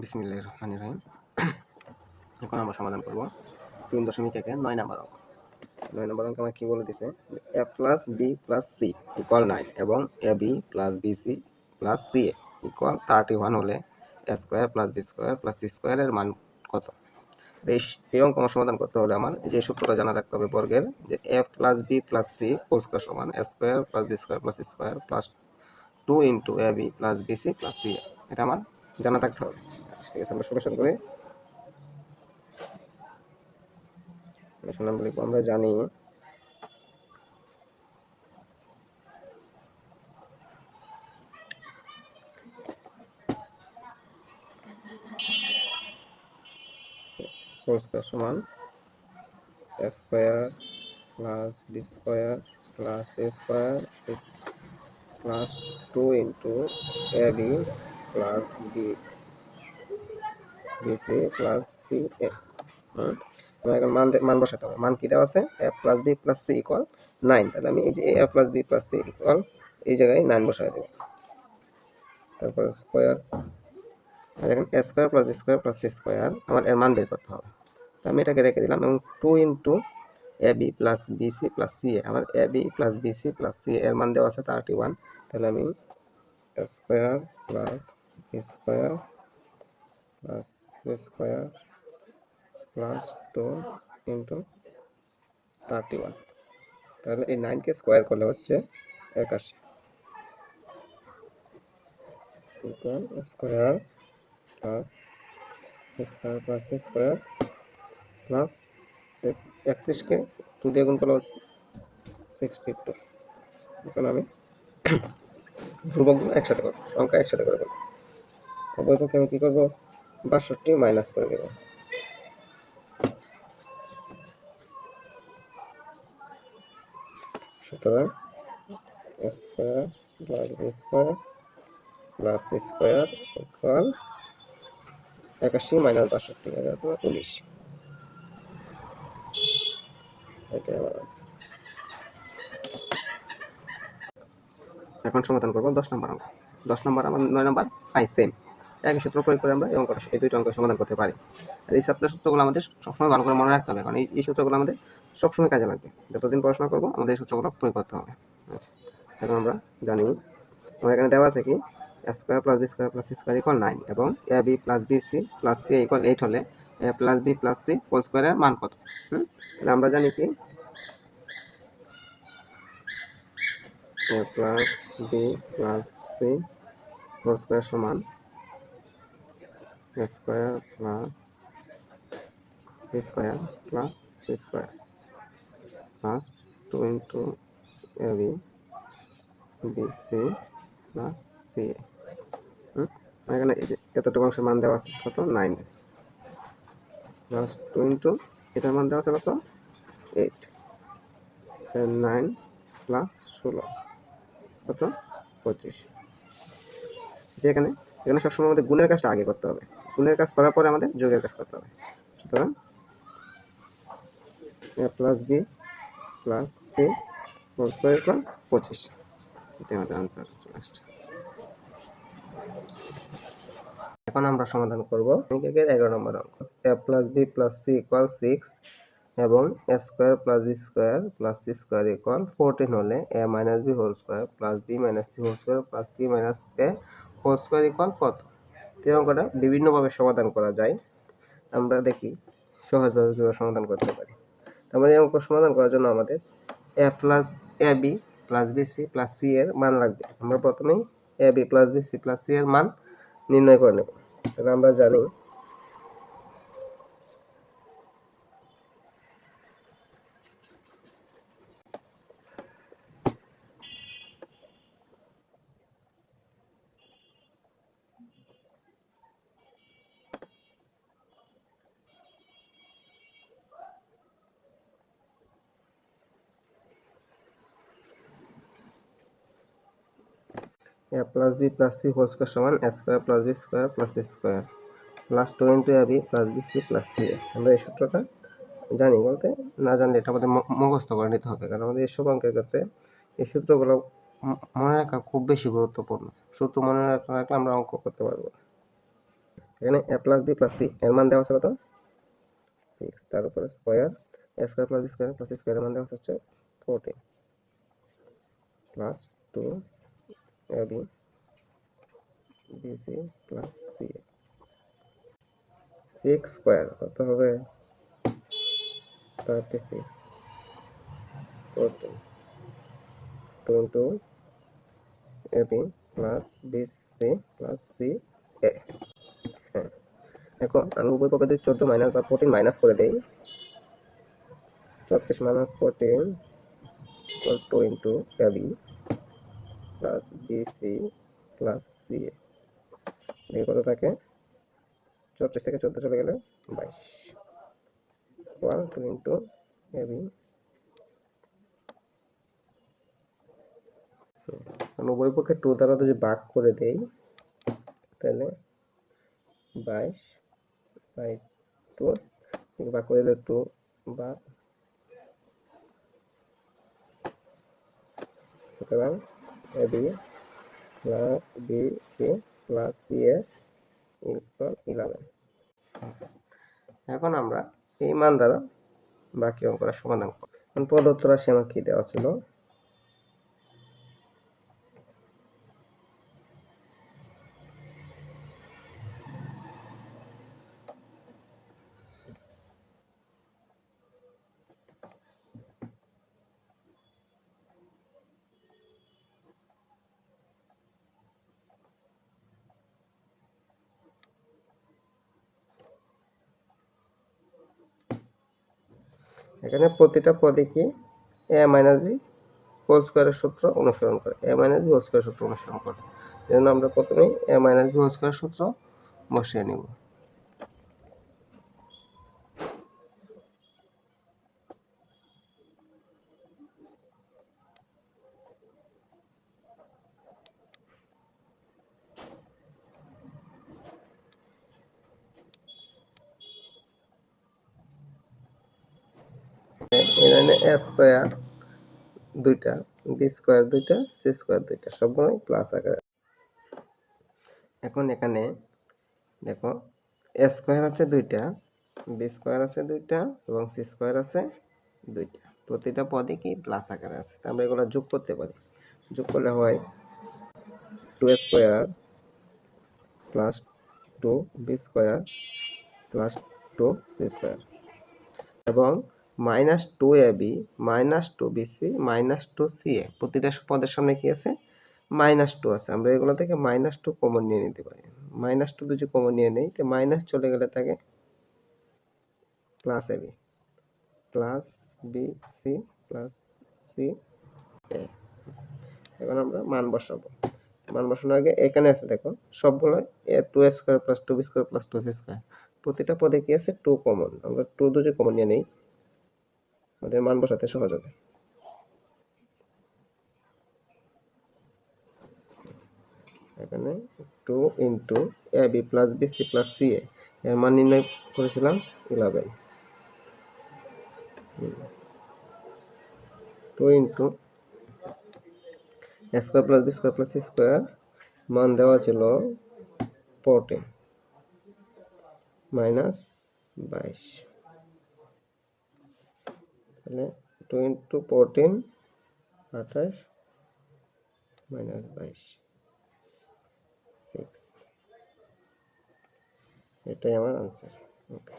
বিসমিল্লাহ রহমান রহিম। এখন আমরা সমাধান করব তিন দশমিক একের নয় নম্বর অঙ্ক। নয় নাম্বার অঙ্ক আমার কী বলে দিছে? A plus B plus C equal nine এবং A B plus B C plus C A equal thirty one হলে A square plus B square plus C স্কোয়ারের মান কত? এই অঙ্ক আমার সমাধান করতে হলে আমার যে সূত্রটা জানা রাখতে হবে বর্গের, যে A plus B plus C whole square সমান A square plus B square plus square plus two into A B plus B C plus C এটা আমার জানা থাকতে হবে। ঠিক আছে, আমরা সলিউশন করি। সলিউশন আমরা লিখব, আমরা জানি। হোল স্কোয়ার সমান A square plus B square plus A square plus two into A B plus B B C plus C আমার এখন মান মান বসাতে হবে। মান কি দেওয়া আছে? A plus B plus C equal nine তাহলে আমি এই যে A plus B plus C equal এই জায়গায় নাইন বসাই দেবো। তারপর স্কোয়ার এখন A square plus B square plus C square আমার এর মান বের করতে হবে। আমি এটাকে রেখে দিলাম এবং two into A B plus B C plus C আমার A B plus B C plus C এর মান দেওয়া আছে থার্টি ওয়ান তাহলে আমি square plus square plus square plus two into thirty one. তাহলে এই নাইনকে স্কোয়ার করলে হচ্ছে একাশি। Square square plus square plus একত্রিশকে two দিয়ে গুণ করলে সিক্সটি টু এখন আমি ধ্রুবকগুলো একসাথে করব, সংখ্যা একসাথে করে করব অপর আমি কী করব? বাষট্টি মাইনাস করে দেবো। সুতরাং square plus square plus square equal একাশি মাইনাস বাষট্টি তোমার উনিশ। আমার এখন সমাধান করব দশ নম্বর অঙ্ক দশ নম্বর আমার নয় নম্বর আই সেম একই সূত্র প্রয়োগ করে আমরা এই অঙ্কটা, এই দুইটা অঙ্ক সমাধান করতে পারি। আর এই সাপ্তাহ সূত্রগুলো আমাদের সবসময় ভালো করে মনে রাখতে হবে, কারণ এই সূত্রগুলো আমাদের সবসময় কাজে লাগবে। যতদিন পড়াশোনা করব, আমাদের এই সূত্রগুলো প্রয়োগ করতে হবে। আচ্ছা এখন আমরা জানি আমার এখানে দেওয়া আছে কি square plus B square plus C square equal nine এবং A B plus B C plus C equal eight হলে A plus B plus C whole স্কোয়ারের মান কত? হুম? তাহলে আমরা জানি কি A plus B plus C whole square সমান square plus square plus square plus two into A B B C plus C hmm? এখানে এই যে এতটুকু অংশের মান দেওয়া আছে কত? নাইন প্লাস টু ইন্টু এটার মান দেওয়া আছে কত? এইট নাইন প্লাস ষোলো, কত? পঁচিশ। যে এখানে এখানে সবসময় আমাদের গুণের কাজটা আগে করতে হবে। গুণের কাজ করার পরে আমাদের যোগের কাজ করতে হবে। সুতরাং A plus B plus C whole square equal পঁচিশ। এটাই আমাদের আনসার চলে এখন আমরা সমাধান করব। একের এগারো নম্বর অঙ্ক। A plus B plus C equal six এবং A square plus B square plus C square equal fourteen হলে A minus B whole square plus B minus C whole square plus C minus A whole square equal কত? তো এই অঙ্কটা বিভিন্নভাবে সমাধান করা যায়। আমরা দেখি সহজভাবে কীভাবে সমাধান করতে পারি। তারপরে এই অঙ্ক সমাধান করার জন্য আমাদের A plus A B plus B C plus C এর মান লাগবে। আমরা প্রথমেই A B plus B C plus C এর মান নির্ণয় করে নেব। তাহলে আমরা জানি A plus B plus C whole square সমান B square plus C square plus two into A B plus B C plus C A আমরা এই সূত্রটা জানি বলতে না জানলে এটা আমাদের মুখস্থ করে নিতে হবে, কারণ আমাদের এসব অঙ্কের ক্ষেত্রে এই সূত্রগুলো মনে রাখা খুব বেশি গুরুত্বপূর্ণ। সূত্র মনে রাখলে আমরা অঙ্ক করতে পারব। এখানে A plus B plus C এর মান দেওয়া আছে কত? সিক্স তার উপরে square A square plus B square plus C স্কোয়ারের মান দেওয়া হচ্ছে fourteen plus two A B B C plus C six square কত হবে? থার্টি সিক্স ফোরটিন টু এখন আমি উভয় পক্ষে চোদ্দ মাইনাস বা ফোরটিন মাইনাস করে দেই। চব্বিশ minus fourteen into plus B C plus C A. দিয়ে কত থাকে? চৌত্রিশ থেকে চোদ্দ চলে গেলে বাইশ। One, two into A B. উভয় পক্ষে টু দ্বারা যদি ভাগ করে দেই, তাহলে বাইশ বাই টু ভাগ করে দিলে টু বা সুতরাং A B plus B C plus C eleven এখন আমরা এই মান দ্বারা বাকি অঙ্কটা সমাধান করব। প্রদত্ত রাশি আমার কি দেওয়া ছিল? এখানে প্রতিটা পদে কি? এ মাইনাস বি হোল স্কোয়ারের সূত্র অনুসরণ করে। A minus B whole square সূত্র অনুসরণ করে। এজন্য জন্য আমরা প্রথমেই A minus B whole square সূত্র বসিয়ে নিব এখানে এ স্কোয়ার দুইটা বি স্কোয়ার দুইটা সি স্কোয়ার দুইটা, সবগুলোই প্লাস আকারে। এখন এখানে দেখো এ স্কোয়ার আছে দুইটা বি স্কোয়ার আছে দুইটা এবং সি স্কোয়ার আছে দুইটা। প্রতিটা পদে কি প্লাস আকারে আছে। তা আমরা এগুলো যোগ করতে পারি। যোগ করলে হয় two square plus two B square plus two C square এবং minus two A B, minus two B C, minus two C A. প্রতিটা পদের সামনে কি আছে? মাইনাস টু আছে। আমরা এগুলো থেকে মাইনাস টু কমন নিয়ে নিতে পারি। মাইনাস টু যদি কমন নিয়ে নেই, তো মাইনাস চলে গেলে থাকে plus A B plus B C plus C A এখন আমরা মান বসাবো। মান বসানোর আগে এখানে আছে, দেখো, সবগুলো A two square plus two B square plus two C square প্রতিটা পদে কি আছে? টু কমন আমরা টু দুটি কমন নিয়ে নেই আমাদের মান বসাতে সহজ হবে। এখানে two into A B plus B C plus C A এর মান নির্ণয় করেছিলাম eleven two into A square plus B square plus C square মান দেওয়া ছিল ফোরটিন মাইনাস বাইশ। তাহলে টু ইন্টু ফোরটিন আঠাশ মাইনাস বাইশ সিক্স এটাই আমার আনসার ওকে